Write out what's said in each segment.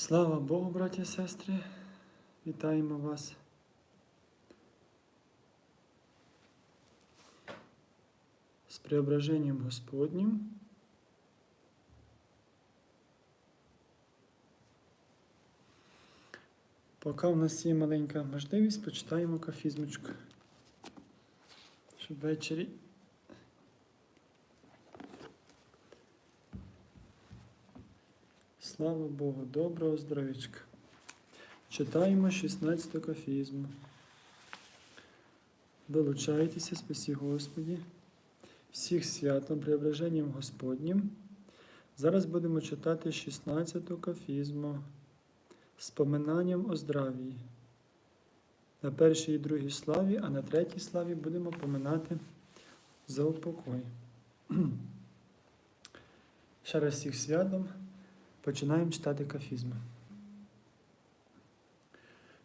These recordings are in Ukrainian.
Слава Богу, браті і сестри, вітаємо вас. З преображенням Господнім. Поки в нас є маленька можливість, почитаємо кафізмочку. Щоб ввечері Слава Богу, доброго здоров'ячка. Читаємо 16 кафізму. Долучайтеся, спасі Господі, всіх святом, преображенням Господнім. Зараз будемо читати 16 кафізму з поминанням о здравії. На першій і другій славі, а на третій славі будемо поминати за упокой. Ще раз всіх святом. Починаем читати кафизмы.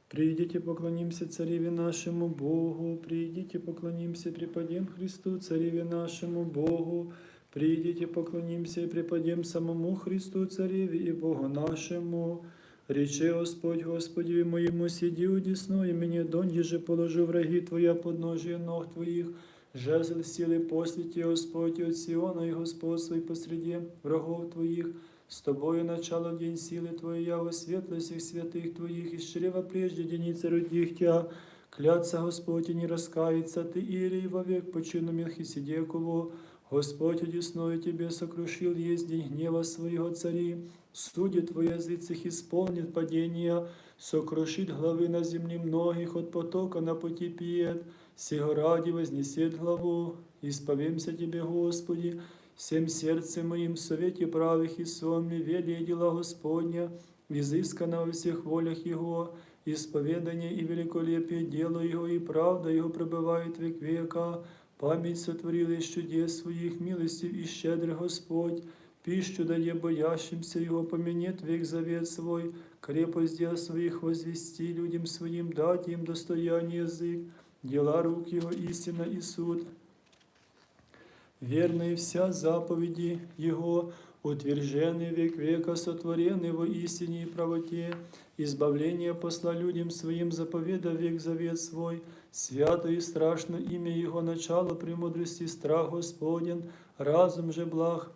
Придите, поклонимся Цареве нашему Богу, придите, поклонимся, преподем Христу, Цареве нашему Богу, придите, поклонимся и преподем самому Христу, Цареве и Богу нашему. Рече Господь Господи моему, сиди удесно, и мне донь же положу враги Твоя подножие ног Твоих, жезл силы послите Господь от Сиона и Господь свой посреди врагов Твоих, с тобою начало день силы Твоя, во светлости святых Твоих, из чрева прежде деница родих Тя, клятся Господь, и не раскается Ты, Ирий, вовек почину Мелхиседекову, Господь одесною Тебе сокрушил есть день гнева Своего цари, судит Твои языцах исполнит падения, сокрушит главы на земле многих, от потока на пути пиет, сего ради вознесет главу, исповемся Тебе, Господи, всем сердцем моим в совете правых и сонме, велие дела Господня, изысканно во всех волях Его, исповедание и великолепие дела Его, и правда Его пребывает век века, память сотворил из чудес своих, милостив и щедрый Господь, пищу дає боящимся Его, поменет век завет свой, крепость дел своих возвести людям своим, дать им достояние язык, дела рук Его истина и суд, верные вся заповеди Его, утвержденный век века, сотворенный во истине и правоте, избавление посла людям своим, заповеда век завет свой, свято и страшно имя Его, начало премудрости, страх Господен, разум же благ,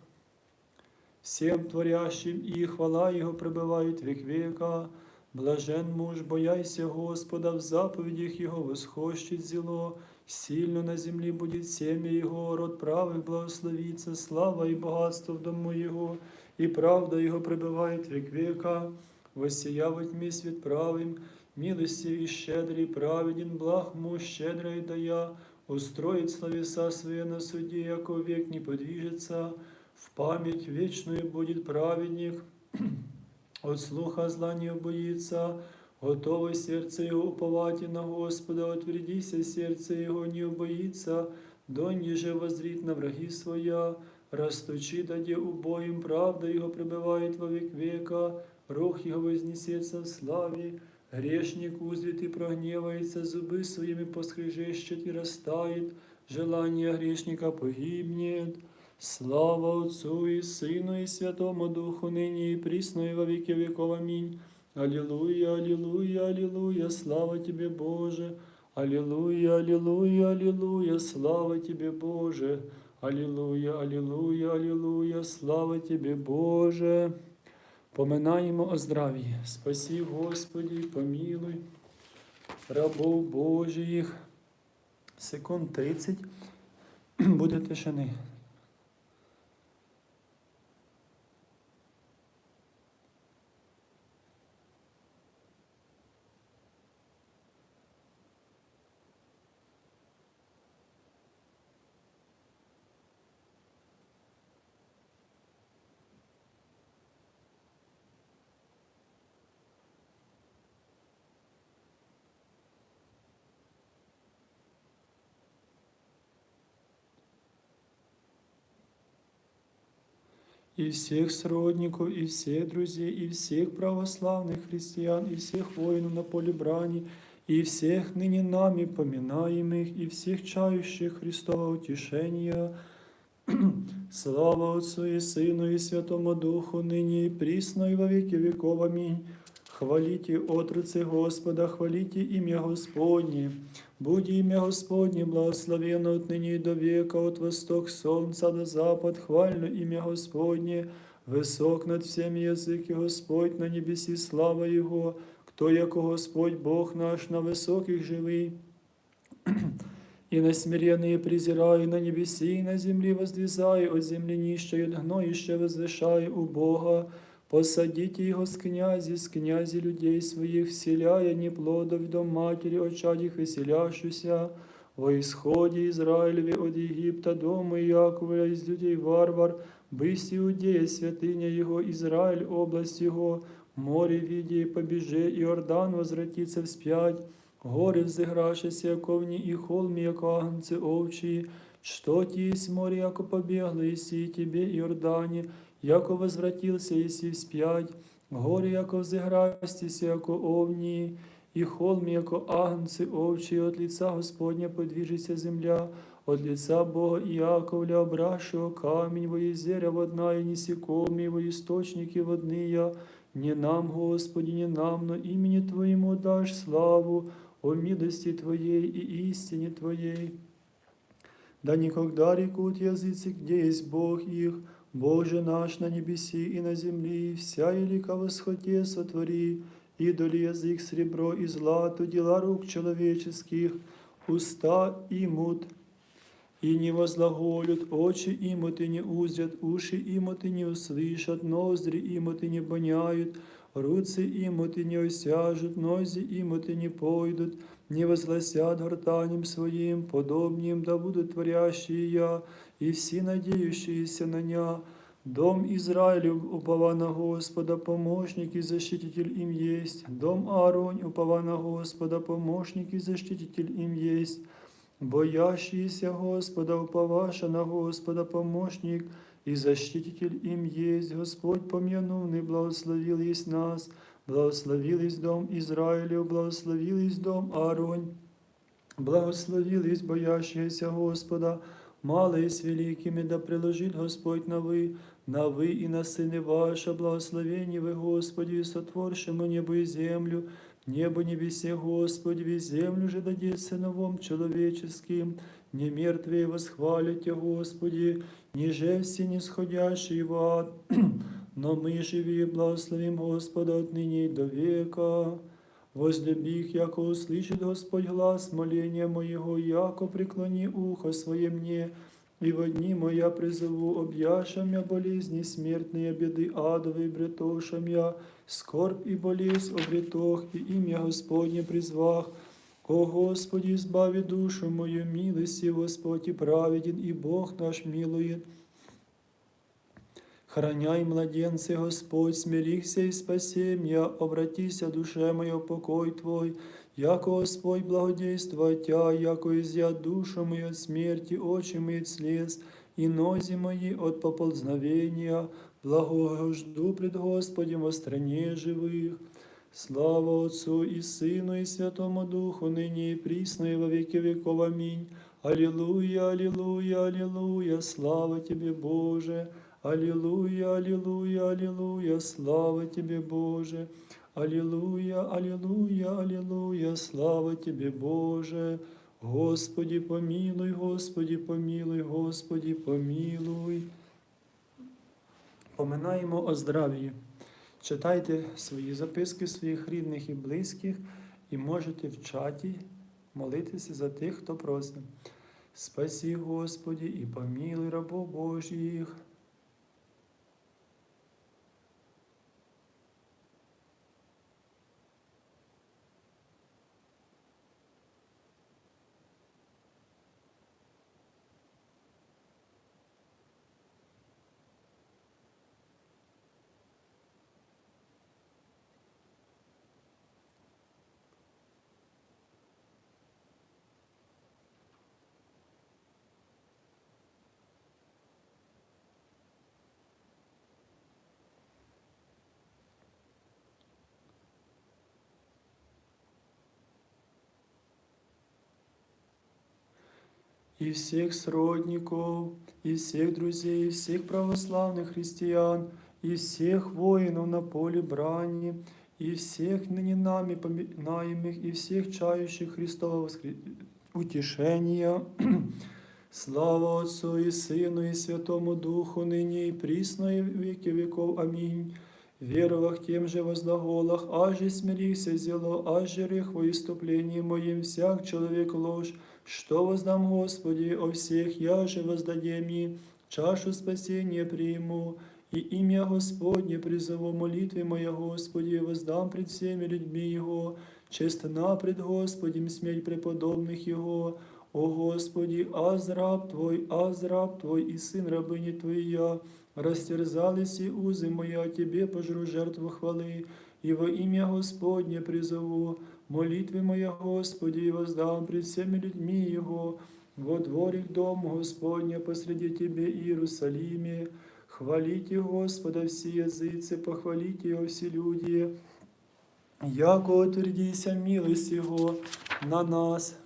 всем творящим, и хвала Его пребывает век века. Блажен муж, бояйся Господа, в заповедях Его восхощет зело, сильно на земле будет семя Его, род правых благословится, слава и богатство в дому Его, и правда Его пребывает век века. Воссия во тьме свет правым, милостив и щедрый, праведен, благ муж, щедрый дая, устроит словеса свои на суде, яко век не подвижется, в память вечную будет праведник, от слуха зла не боится, готове сердце его уповати на Господа, отвердися сердце его не убоится, донь же возрит на враги своя, расточи даде убоим, правда его пребывает во век века, рух его вознесется в славе, грешник узрит и прогневается, зубы своими поскрежещет и растает, желание грешника погибнет. Слава Отцу и Сыну и Святому Духу, ныне и присно и во веки веков. Аминь. Аллилуйя, аллилуйя, аллилуйя, слава Тебе, Боже. Аллилуйя, аллилуйя, аллилуйя, слава Тебе, Боже. Аллилуйя, аллилуйя, аллилуйя, слава Тебе, Боже. Поминаємо о здравії. Спасі, Господі, помилуй, рабов Божиїх. Секунд 30 буде тишини. и всех сродников, и всех друзей, и всех православных христиан, и всех воинов на поле брани, и всех ныне нами поминаемых, и всех чающих Христова утешения, Слава Отцу и Сыну и Святому Духу, ныне и присно и во веки веков. Аминь. Хвалите отрацы Господа, хвалите имя Господне. Будь имя Господне благословенно от ныне и до века, от восток солнца до запад, хвально имя Господне. Висок над всеми языки Господь на небесі, слава Його, кто яко Господь Бог наш на високих живий. И на смиренные презираю на небеси, и на земле воздвизаю, от земли нищей, от гноища возвышаю у Бога. Посадите его с князи, с князи людей своих, вселяя неплодов в дом матери, очад их веселящуся. Во исходе Израилеве от Египта, дома Иаковля из людей варвар, бысть Иудея, святыня его, Израиль, область его, море виде, побеже, Иордан возвратится вспять, Гори взиграшися, ковні і холмі, як агнці овчі, что тісь море, яко побегло, Иси тебе, Иордане, яко возвратился Иси вспять, гори, яко взиграстися, яко овні, і холмі, яко агнці овчі, от лица Господня подвижися земля, от лица Бога Иаковля, обращего камень во езеря водна, и несекомые во источники водные, не нам, Господи, не нам, но имени Твоему дашь славу, о милости Твоей и истине Твоей. Да никогда рекут языцы, где есть Бог их, Боже наш на небеси и на земли, вся елика восходе сотвори, идоли язык сребро и злато, дела рук человеческих, уста имут, и не возлаголют, очи имут и не узрят, уши имут и не услышат, ноздри имут и не боняют, руцы имут и не осяжут, нози имут и не пойдут, не возгласят гортанем своим, подобним да будут творящие я, и все надеющиеся на ня. Дом Израилев упова на Господа, помощник и защититель им есть. Дом Ааронь упова на Господа, помощник и защититель им есть. Боящиеся Господа, уповаша на Господа, помощник и защититель им есть. Господь помянувный благословил есть нас, благословил есть дом Израилев, благословил есть дом Ааронь, благословил есть боящиеся Господа, малые с великими, да приложит Господь на вы, на вы и на сыны ваши, благословение вы, Господи, сотворшему небо и землю, небо небесе, Господи, весь землю же дадет сыновом человеческим, не мертвые восхвалите, Господи, ниже все нисходящие в ад, но мы живи, благословим Господа отныне и до века. Возлюби их, яко услышит Господь глаз моления моего, яко преклони ухо свое мне, и в одни моя призову, объяшам я болезни, смертные беды адовые, бретошам я, скорбь и болезнь обретох, и имя Господне призвах. О Господи, избави душу мою, милости, Господь и праведен, и Бог наш милует. Храняй, младенцы, Господь, смирихся и спаси меня, обратися, душе моя, покой Твой, яко Господь благодействует Тя, яко изъят душу мою от смерти, очи мои от слез, и нози мои от поползновения, благого жду пред Господем во стране живых. Слава Отцу и Сыну, и Святому Духу, ныне и присно, и во веки веков. Аминь. Аллилуйя, аллилуйя, аллилуйя, слава Тебе, Боже. Аллилуйя, аллилуйя, аллилуйя, слава Тебе, Боже. Аллилуйя, аллилуйя, аллилуйя, слава Тебе, Боже. Господи, помилуй, Господи, помилуй, Господи, помилуй. Поминаємо о здрав'ї. Читайте свої записки своїх рідних і близьких, і можете в чаті молитися за тих, хто просить. Спасі, Господі, і помилуй рабов Божих. и всех сродников, и всех друзей, и всех православных христиан, и всех воинов на поле брани, и всех ныне нами поминаемых, и всех чающих Христова воскр... утешения. Слава Отцу и Сыну, и Святому Духу, ныне и присно, и в веки веков. Аминь. Веровах тем же воздоголах, аже смирился зело, аже рех во иступлении моим всяк человек ложь, что воздам Господи о всех, я же воздадем и чашу спасения приму, и имя Господне призову молитве моя Господи, воздам пред всеми людьми Его, честна пред Господем смерть преподобных Его, о Господи, аз раб Твой, аз раб Твой и сын рабыни Твоя, растерзались и узы мои, а Тебе пожру жертву хвалы, и во имя Господне призову, молитвы моя Господи, и воздам пред всеми людьми Его, во дворик дом Господня посреди Тебе Иерусалиме, хвалите Господа все языцы, похвалите Его все люди, яко утвердися милость Его на нас,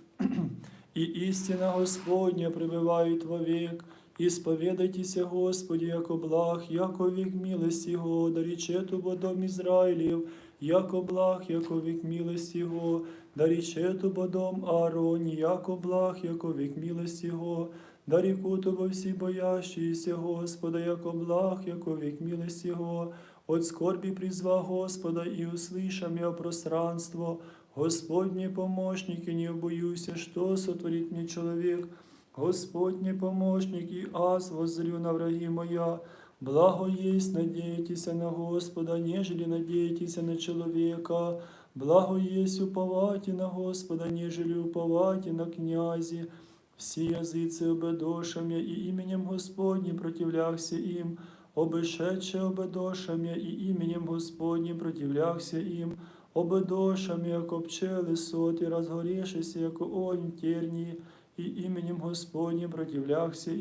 и истина Господня пребывает вовек, Исповедайтеся, Господи, яко благ, яко век милости Его, да речету бо дом Израилев, яко благ, яко век милости Его, да речету бо дом Аарон, яко благ, яко век милости Его, да рекуту бо всі боящиеся Господа, яко благ, яко век милости Его, от скорби призва Господа и услышам я пространство, Господні помощники, не боюся, что сотворит мне человек, Господь помощник и аз воззрю на враги моя, благо есть надейтеся на Господа, нежели надейтеся на человека, благо есть уповати на Господа, нежели уповати на князи, всі язиці обедошам'я і іменем Господнім противлявся им, обешедше обедошам'я і іменем Господнім противлявся им, обедошам'я, як пчели соти, разгорішися, як огонь в тернии, и именем Господним противлялся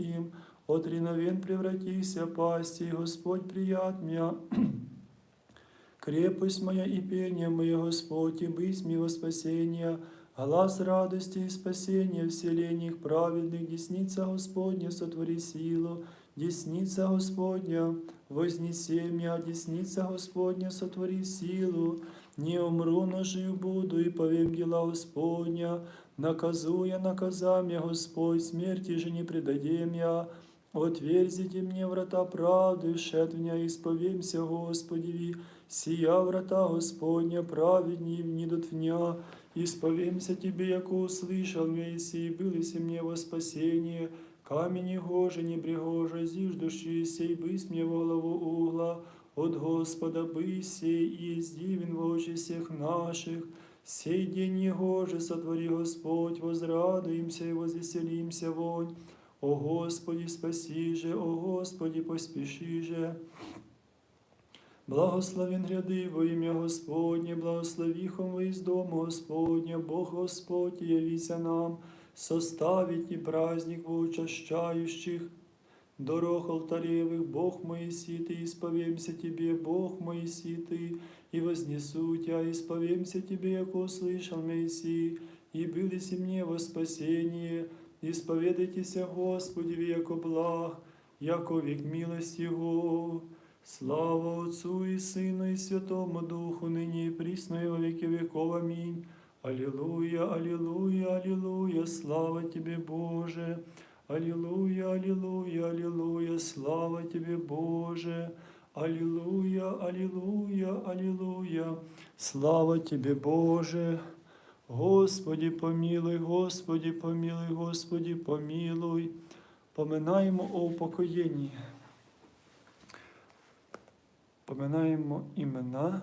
им, от риновен превратился пасти, Господь прият меня. Крепость моя и пение мое, Господь, и быть мне во спасение, глаз радости и спасения в селениях праведных, десница Господня сотвори силу, десница Господня, вознеси меня, десница Господня сотвори силу, не умру, но жив буду, и повем дела Господня, наказуя наказами Господь, смерти же не предадем я. Отверзите мне врата правды, шед в меня, исповемся Господеви, сия врата Господня, праведни внидут в меня, исповемся Тебе, яко услышал Моисей, был и мне во спасение, камень гоже, не брегоже, зиждущий сей, бысь мне во главу угла, от Господа бысь сей, и есть дивен в очи всех наших, Сей день Его же сотвори Господь, возрадуемся и возвеселимся вонь. О Господи, спаси же, о Господи, поспеши же. Благословен гряди во ім'я Господнє, благословіхом ви із дому Господня, Бог Господь, явіся нам, составить і праздник воучащающих, дорог алтаревых, Бог Моисей, исповемся Тебе, Бог Моисей, и вознесу Тебя, исповемся Тебе, яко услышал Моисей, и бились мне во спасение, исповедайтесь, Господи, яко благ, яко век милость Его. Слава Отцу и Сыну и Святому Духу, ныне и присно и во веки веков. Аминь. Аллилуйя, аллилуйя, аллилуйя, слава Тебе, Боже. Аллилуйя, аллилуйя, аллилуйя, слава Тебе, Боже. Аллилуйя, аллилуйя, аллилуйя, слава Тебе, Боже. Господи, помилуй, Господи, помилуй, Господи, помилуй. Поминаємо о упокоєнні. Поминаємо імена.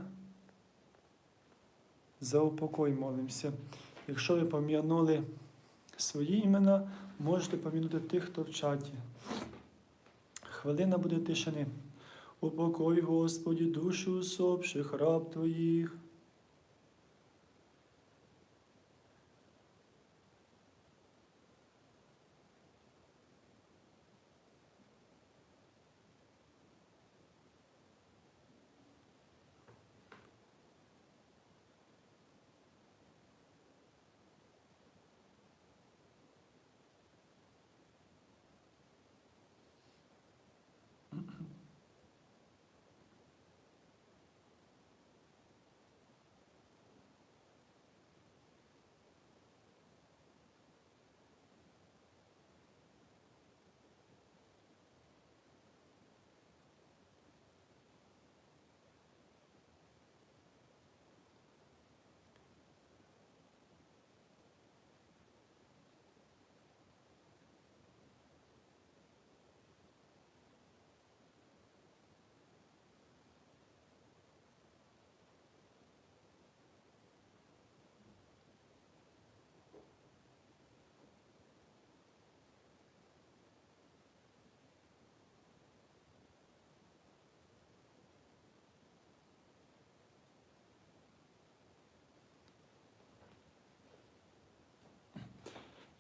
За упокой молимося. Якщо ви пом'янули свої імена, можете помінути тих, хто в чаті. Хвилина буде тишини. Упокой, Господи, душі усопших раб Твоїх.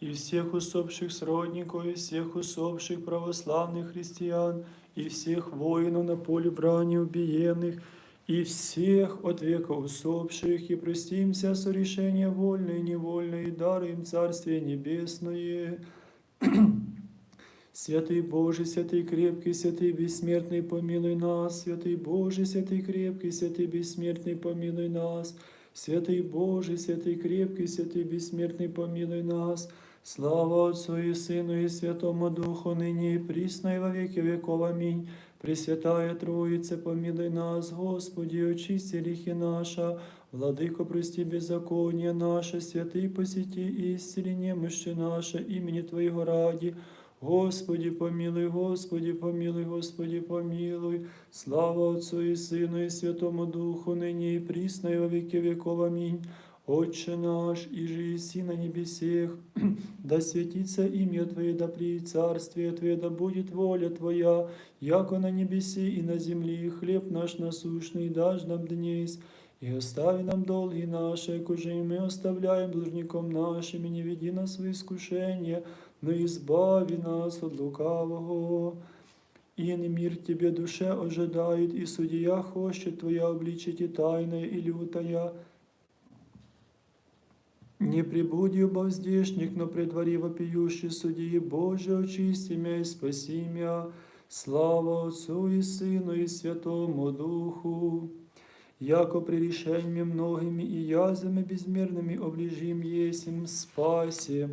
и всех усопших сродников, и всех усопших православных христиан, и всех воинов на поле брани убиенных, и всех от века усопших, и простимся сорешения вольное и невольное, и даруем Царствие Небесное. Святый Боже, святый крепкий, святый бессмертный, помилуй нас. Святый Боже, святый крепкий, святый бессмертный, помилуй нас. Святый Боже, святый крепкий, святый бессмертный, помилуй нас. Слава Отцю і Сину, і Святому Духу, нині, і прісно, і во віки віков. Амінь. Пресвятая Троїце, помілий нас, Господі, очисти гріхи наша, владико, прості беззаконня наше, святий посіті, і ісцілі наше, імені Твоєго раді. Господі помилуй, Господі помілуй, Господі помілуй, слава Отцю і Сину, і Святому Духу, нині, і прісно, і во віки віков. Амінь. Отче наш, и же еси на небесех, да святится имя Твое, да приедет царствие Твое, да будет воля Твоя, яко на небеси и на земли, хлеб наш насущный дашь нам днесь, и остави нам долги наши, коже и мы оставляем должником нашим, и не веди нас в искушение, но избави нас от лукавого. И мир тебе душе ожидает, и судья хочет Твоя обличить и тайное, и лютая, не прибуди обоздешник, но предвари вопиющий судьи Боже, очисти мя и спаси мя. Слава Отцу и Сыну и Святому Духу. Яко прирішеньми многими и язвами безмерными оближим есим спаси.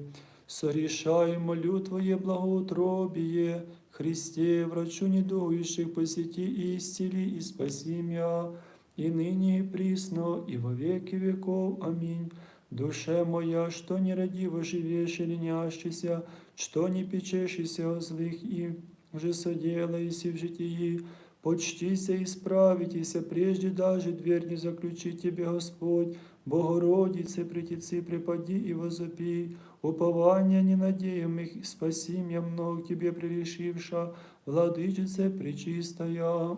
Сорішай, молю Твоє благоутробіє, Христе, врачу недугующих посети и исцели и спаси мя, и ныне и присно, и во веки веков. Аминь. Душе моя, что не родиво живешь и ленящийся, что не печешься о злых и же соделаеси в житии, почтися и справитеся, прежде даже дверь не заключи тебе Господь, Богородице, притецы, преподи и возопи, упования ненадеемых, спаси меня много тебе прирешивша, владычице пречистая.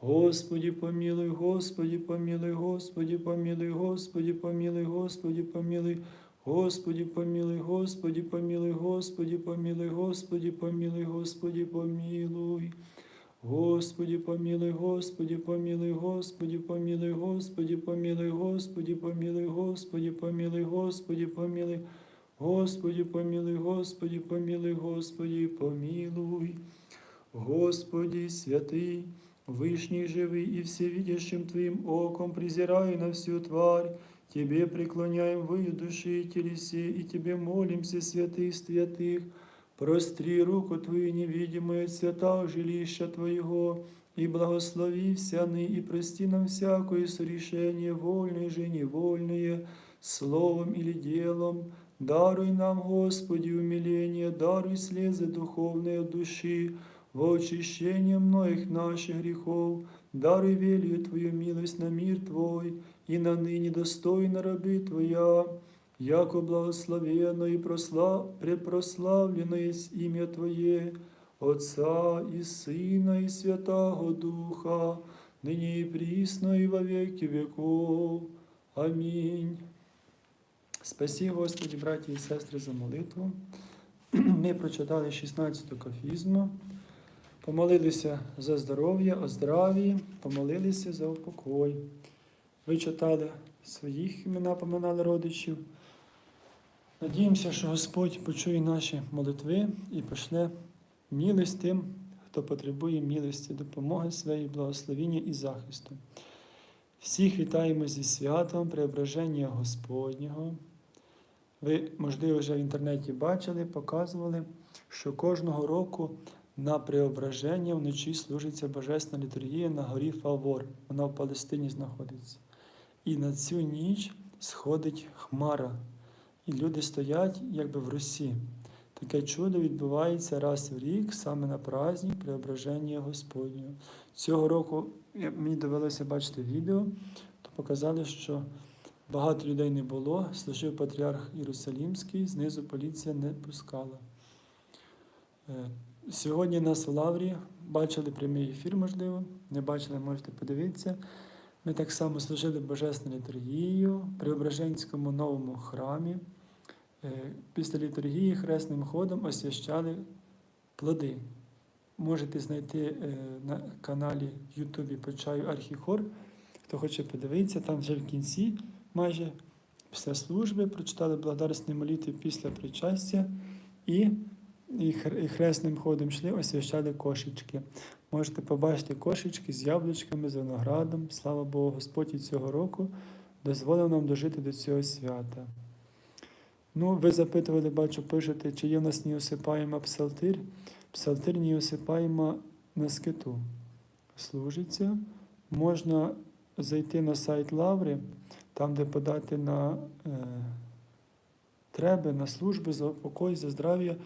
Господи, помилуй, Господи, помилуй, Господи, помилуй, Господи, помилуй, Господи, помилуй. Господи, помилуй, Господи, помилуй, Господи, помилуй, Господи, помилуй, Господи, помилуй. Господи, помилуй, Господи, помилуй, Господи, помилуй, Господи, помилуй, Господи, помилуй, Господи, помилуй, Господи, помилуй. Господи, помилуй, Господи, помилуй, Господи, помилуй. Господи, святый, Вышний живый и всевидящим Твоим оком, презирая на всю тварь, Тебе преклоняем вы, души и телесе, и Тебе молимся, святых святых, простри руку Твою невидимую от святах жилища Твоего, и благослови вся ны, и прости нам всякое сорешение, вольное же невольное, словом или делом. Даруй нам, Господи, умиление, даруй слезы духовные от души, во очищение многих наших грехов, даруй велию Твою милость на мир Твой, и на ныне достойно раби Твоя, яко благословенно и прослав... препрославлено есть имя Твое, Отца и Сына и Святого Духа, ныне и присно и во веки веков. Аминь. Спасі, Господі, браті і сестри, за молитву. Ми прочитали 16 кафізму. Помолилися за здоров'я, о здраві, помолилися за упокой. Ви читали своїх імена, поминали родичів. Надіємося, що Господь почує наші молитви і пошле милость тим, хто потребує милості, допомоги своєї, благословіння і захисту. Всіх вітаємо зі святом Преображення Господнього. Ви, можливо, вже в інтернеті бачили, показували, що кожного року на преображення вночі служиться Божественна літургія на горі Фавор. Вона в Палестині знаходиться. І на цю ніч сходить хмара, і люди стоять якби в росі. Таке чудо відбувається раз в рік, саме на праздник Преображення Господнього. Цього року мені довелося бачити відео, то показали, що багато людей не було, служив патріарх Єрусалімський, знизу поліція не пускала. Сьогодні нас в Лаврі бачили прямий ефір, можливо. Не бачили, можете подивитися. Ми так само служили Божественну літургію в Преображенському новому храмі. Е, Після літургії хресним ходом освящали плоди. Можете знайти е, на каналі Ютубі Почаю Архіхор. Хто хоче подивитися, там вже в кінці, майже після служби, прочитали благодарственні молитви після причастя і, і хресним ходом йшли, освящали кошечки. Можете побачити кошечки з яблучками, з виноградом. Слава Богу, Господь і цього року дозволив нам дожити до цього свята. Ну, ви запитували, бачу, пишете, чи є в нас неосипаєма псалтир. Псалтир неосипаєма на скиту. Служиться. Можна зайти на сайт Лаври, там, де подати на е, треба, на служби за покой, за здрав'я,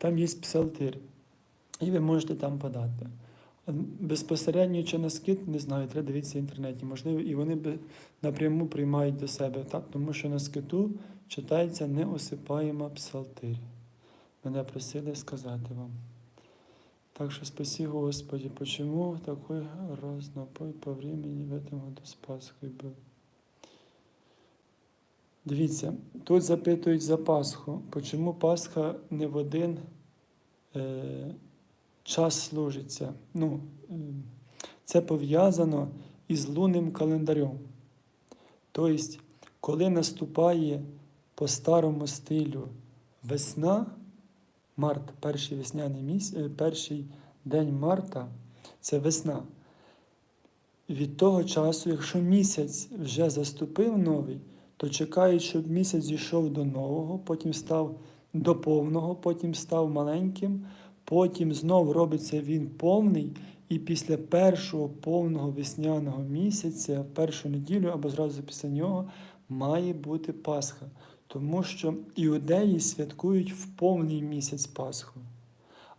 там є псалтир. І ви можете там подати. Безпосередньо чи на скид, не знаю, треба дивитися в інтернеті. Можливо, і вони напряму приймають до себе, так? тому що на скиту читається неосипаєма псалтир. Мене просили сказати вам. Так що спасибо, Господи, почему такой разнопой по времени в этом году с Пасхой был? Дивіться, тут запитують за Пасху. Почому Пасха не в один е, час служиться? Ну, е, це пов'язано із лунним календарем. Тобто, коли наступає по старому стилю весна, март, перший весняний місяць, е, перший день марта це весна. Від того часу, якщо місяць вже заступив новий, то чекають, щоб місяць дійшов до нового, потім став до повного, потім став маленьким, потім знов робиться він повний, і після першого повного весняного місяця, першу неділю або зразу після нього, має бути Пасха. Тому що іудеї святкують в повний місяць Пасху.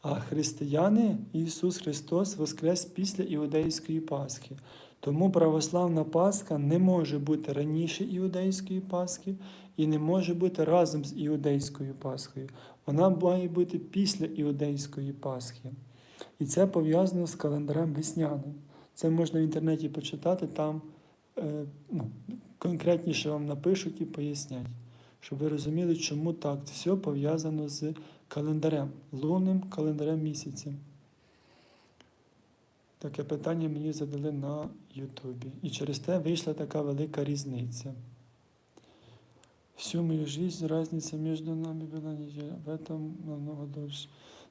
А християни Ісус Христос воскрес після іудейської Пасхи. Тому православна Пасха не може бути раніше іудейської Пасхи і не може бути разом з іудейською Пасхою. Вона має бути після іудейської Пасхи. І це пов'язано з календарем весняним. Це можна в інтернеті почитати, там е, ну, конкретніше вам напишуть і пояснять, щоб ви розуміли, чому так все пов'язано з календарем, лунним календарем місяцем. Таке питання мені задали на Ютубі. І через те вийшла така велика різниця. Всю мою жизнь разниця між нами була неделя, в этом намного дольше.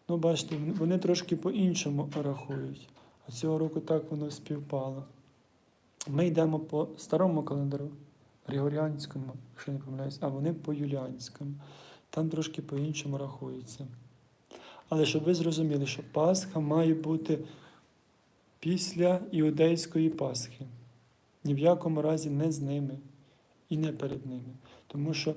Ну, бачите, вони трошки по-іншому рахують, а цього року так воно співпало. Ми йдемо по старому календару, Григоріанському, якщо не помиляюсь, а вони по юліанському. Там трошки по-іншому рахується. Але щоб ви зрозуміли, що Пасха має бути після іудейської Пасхи. Ні в якому разі не з ними і не перед ними. Тому що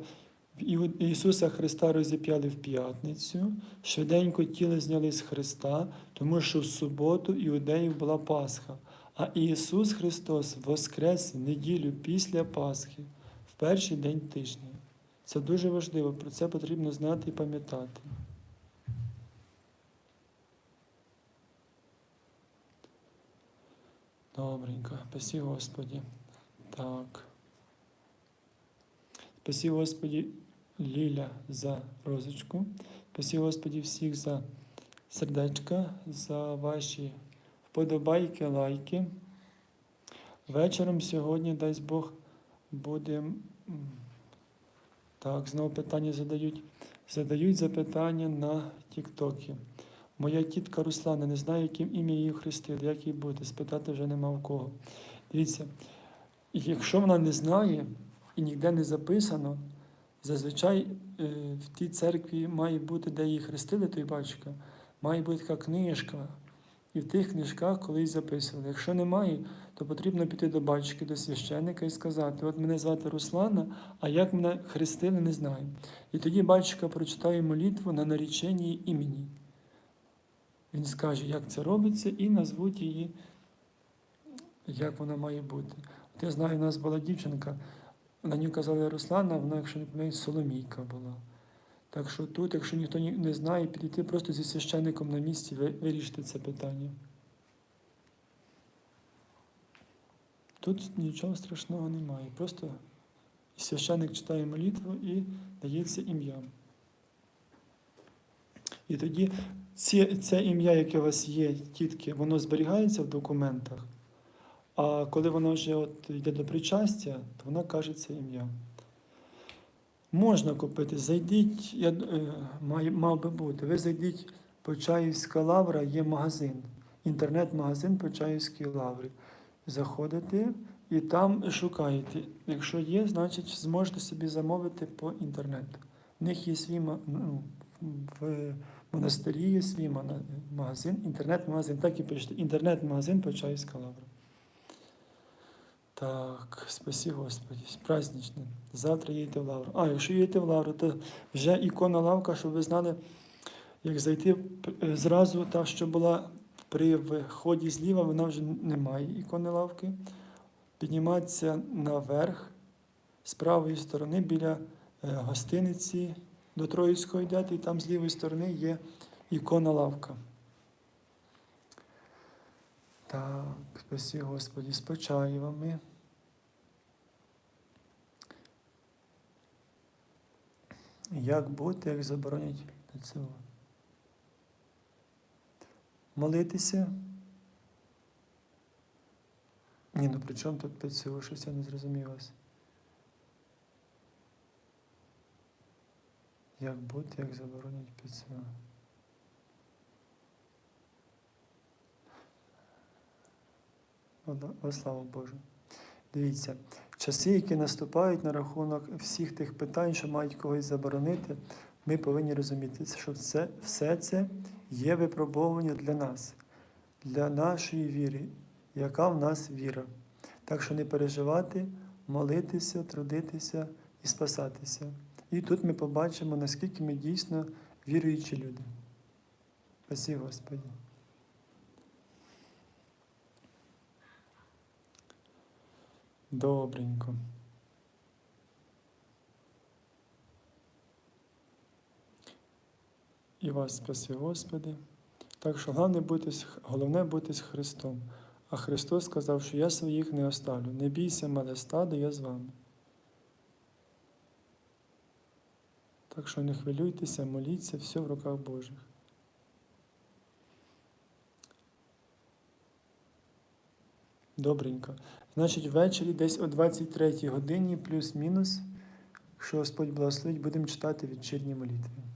Ісуса Христа розіп'яли в п'ятницю, швиденько тіло зняли з Христа, тому що в суботу іудеїв була Пасха. А Ісус Христос воскрес в неділю після Пасхи, в перший день тижня. Це дуже важливо, про це потрібно знати і пам'ятати. Добренько, спасі Господі. Так. Спасі Господі Ліля за розочку. Спасі Господі всіх за сердечка, за ваші вподобайки, лайки. Вечором сьогодні, дасть Бог, будемо. Так, знову питання задають. Задають запитання на Тіктокі. Моя тітка Руслана не знає, яким ім'я її хрестили, як їй бути, спитати вже нема в кого. Дивіться, якщо вона не знає і ніде не записано, зазвичай е, в тій церкві має бути, де її хрестили, той батюшка, має бути така книжка, І в тих книжках колись записували. Якщо немає, то потрібно піти до батюшки, до священника і сказати: от мене звати Руслана, а як мене хрестили, не знаю. І тоді батюшка прочитає молитву на нареченні імені. Він скаже, як це робиться, і назвуть її, як вона має бути. От я знаю, у нас була дівчинка, на ній казали Руслана, вона, якщо не помиляюсь, Соломійка була. Так що тут, якщо ніхто не знає, підійти просто зі священником на місці, вирішити це питання. Тут нічого страшного немає. Просто священник читає молитву і дається ім'я. І тоді ці, це ім'я, яке у вас є, тітки, воно зберігається в документах. А коли воно вже от йде до причастя, то вона каже це ім'я. Можна купити. Зайдіть, я е, має, мав би бути. Ви зайдіть Почаївська лавра, є магазин, інтернет-магазин Почаївської лаври. Заходите і там шукаєте. Якщо є, значить зможете собі замовити по інтернету. В них є свій ну, в монастирі є свій магазин, інтернет-магазин. Так і пишете. Інтернет-магазин Почаївська лавра. Так, спасі Господі, праздничне. Завтра їдете в лавру. А, якщо їдете в лавру, то вже ікона лавка, щоб ви знали, як зайти е, зразу, та, що була при вході зліва, вона вже немає ікони лавки. Підніматися наверх з правої сторони біля е, гостиниці до Троїцького йдете, і там з лівої сторони є ікона лавка. Так, спасі Господі, з Почаєвами. Як бути, як заборонять ПЦО? Молитися? Ні, ну при чому тут ПЦО? Щось я не зрозумів вас. Як бути, як заборонять ПЦО? О, да- О, слава Божу. Дивіться, часи, які наступають на рахунок всіх тих питань, що мають когось заборонити, ми повинні розуміти, що це, все це є випробовування для нас, для нашої віри, яка в нас віра. Так що не переживати, молитися, трудитися і спасатися. І тут ми побачимо, наскільки ми дійсно віруючі люди. Спасибо, Господі. Добренько. І вас спаси, Господи. Так що головне бути, головне бути з Христом. А Христос сказав, що я своїх не оставлю. Не бійся, мале стадо, я з вами. Так що не хвилюйтеся, моліться, все в руках Божих. Добренько. Значить, ввечері десь о 23 годині, плюс-мінус, якщо Господь благословить, будемо читати вечірні молитви.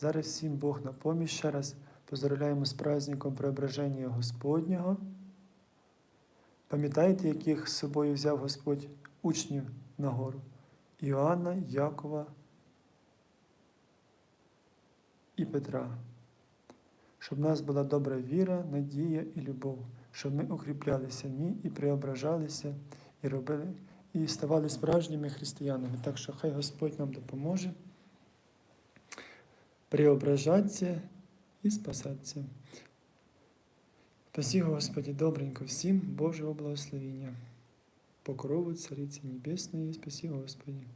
Зараз всім Бог на поміч. Ще раз поздравляємо з праздником Преображення Господнього. Пам'ятаєте, яких з собою взяв Господь учнів на гору? Іоанна, Якова і Петра. Щоб в нас була добра віра, надія і любов, щоб ми укріплялися в ній і преображалися, і робили, і ставали справжніми християнами. Так що хай Господь нам допоможе преображатися і спасатися. Спасі, Господі, добренько всім Божого благословення. Покрову Цариці Небесної, спасі Господі.